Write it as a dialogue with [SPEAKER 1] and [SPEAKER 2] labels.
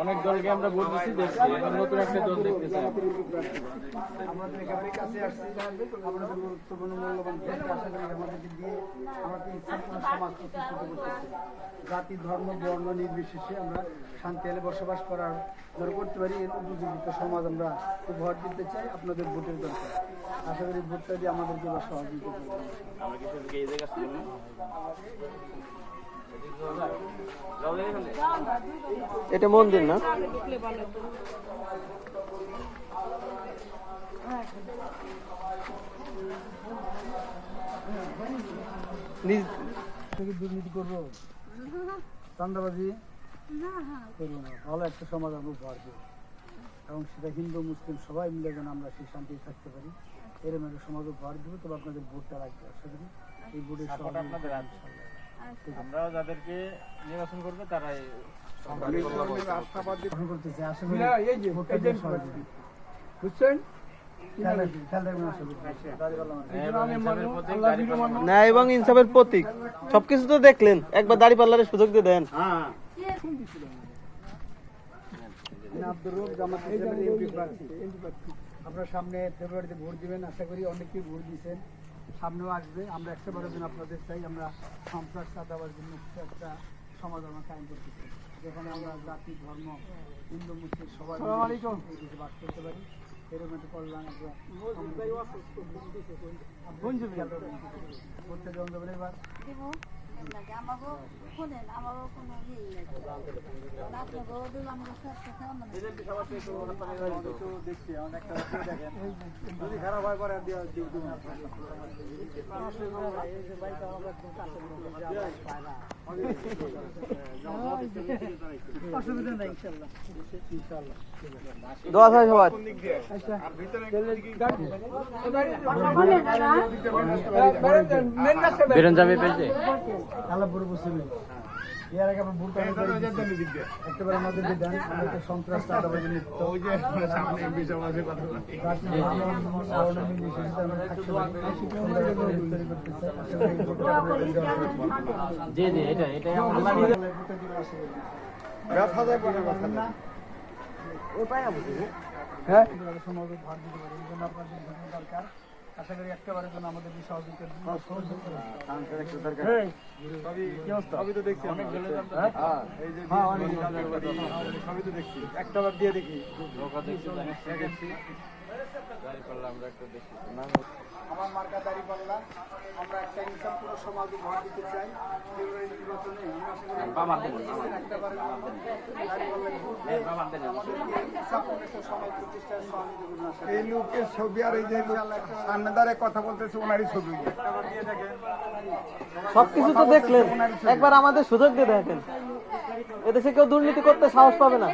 [SPEAKER 1] অনেক দলকে আমরা ভোট দিচ্ছি দেখছি এখন নতুন একটা দল দেখতেছি
[SPEAKER 2] আমাদের একেবারে কাছে আসছি আপনাদের গুরুত্বপূর্ণ মূল্যবান আমাদেরকে দিয়ে সমাজ প্রতিষ্ঠিত করতেছে জাতি ধর্ম বর্ণ নির্বিশেষে আমরা শান্তি এলে বসবাস করার জন্য করতে পারি এর উপযুক্ত সমাজ আমরা উপহার দিতে চাই আপনাদের ভোটের দরকার। আশা করি ভোটটা দিয়ে আমাদেরকে সহযোগিতা করবেন
[SPEAKER 3] এটা মন্দির না নিজ
[SPEAKER 2] থেকে দুর্নীতি করব চান্দাবাজি করব না ভালো একটা সমাজ আমরা উপহার দেবো এবং সেটা হিন্দু মুসলিম সবাই মিলে যেন আমরা সেই শান্তি থাকতে পারি এরকম একটা সমাজ উপহার দেবো তবে আপনাদের ভোটটা রাখবে আশা করি এই ভোটের। ইনশাআল্লাহ।
[SPEAKER 1] আমরাও যাদেরকে নির্বাচন করবে তারাই।
[SPEAKER 2] বুঝছেন।
[SPEAKER 3] ন্যায় এবং ইনসাফের প্রতীক। সবকিছু তো দেখলেন একবার দাড়ি পাল্লারের সুযোগ দিয়ে দেন।
[SPEAKER 2] আমি আব্দুর রব জামাত ইসলামের এমপি প্রার্থী। আপনার সামনে ফেব্রুয়ারিতে ভোট দিবেন আশা করি অনেকেই ভোট দিয়েছেন। সামনেও আসবে। আমরা একশো বারো দিন আপনাদের চাই আমরা সন্ত্রাস চাঁদাবাজি মুক্ত একটা সমাধান আমরা কায়েম করতে চাই। যেখানে আমরা জাতি ধর্ম হিন্দু মুসলিম সবাই বাস করতে পারি। এরকম একটা কল্যাণ আমরা করতে যেমন এবার।
[SPEAKER 4] দিব। লাগে। আমাগো শোনেন আমাগো কোনো ইয়ে নাই। আপনাকেও দিলাম
[SPEAKER 5] যদি খারাপ হয় পরে দিয়ে দিয়ে
[SPEAKER 3] চাই সবার।
[SPEAKER 1] বেরন যাবে পেয়েছে
[SPEAKER 2] এর আগে আমরা ভুল করে একেবারে আমাদের যে দেন আমরা সন্ত্রাস চাঁদাবাজি পারি।
[SPEAKER 1] জি জি এটা
[SPEAKER 2] করি। হ্যাঁ? ভাগ দিতে পারেন এই জন্য আপনাদের দরকার। আশা করি একেবারে জন্য আমাদের এই সহযোগিতা
[SPEAKER 5] সবই তো দেখছি অনেক
[SPEAKER 2] হ্যাঁ?
[SPEAKER 5] এই যে
[SPEAKER 2] হ্যাঁ,
[SPEAKER 5] সবই তো দেখছি। একটাবার দিয়ে দেখি।
[SPEAKER 1] আমরা
[SPEAKER 2] মার্কা দাড়ি পাল্লা। আমরা একটা ইনসাফ পুরো সমাজ উপহার দিতে চাই। ফেব্রুয়ারি নির্বাচনে।
[SPEAKER 6] এই লোকের ছবি আর এই যে লোক সামনেদারে কথা বলতেছে ওনারই ছবি।
[SPEAKER 3] সবকিছু তো দেখলেন। একবার আমাদের সুযোগ দিয়ে দেখেন। এদেশে কেউ দুর্নীতি করতে সাহস পাবে না।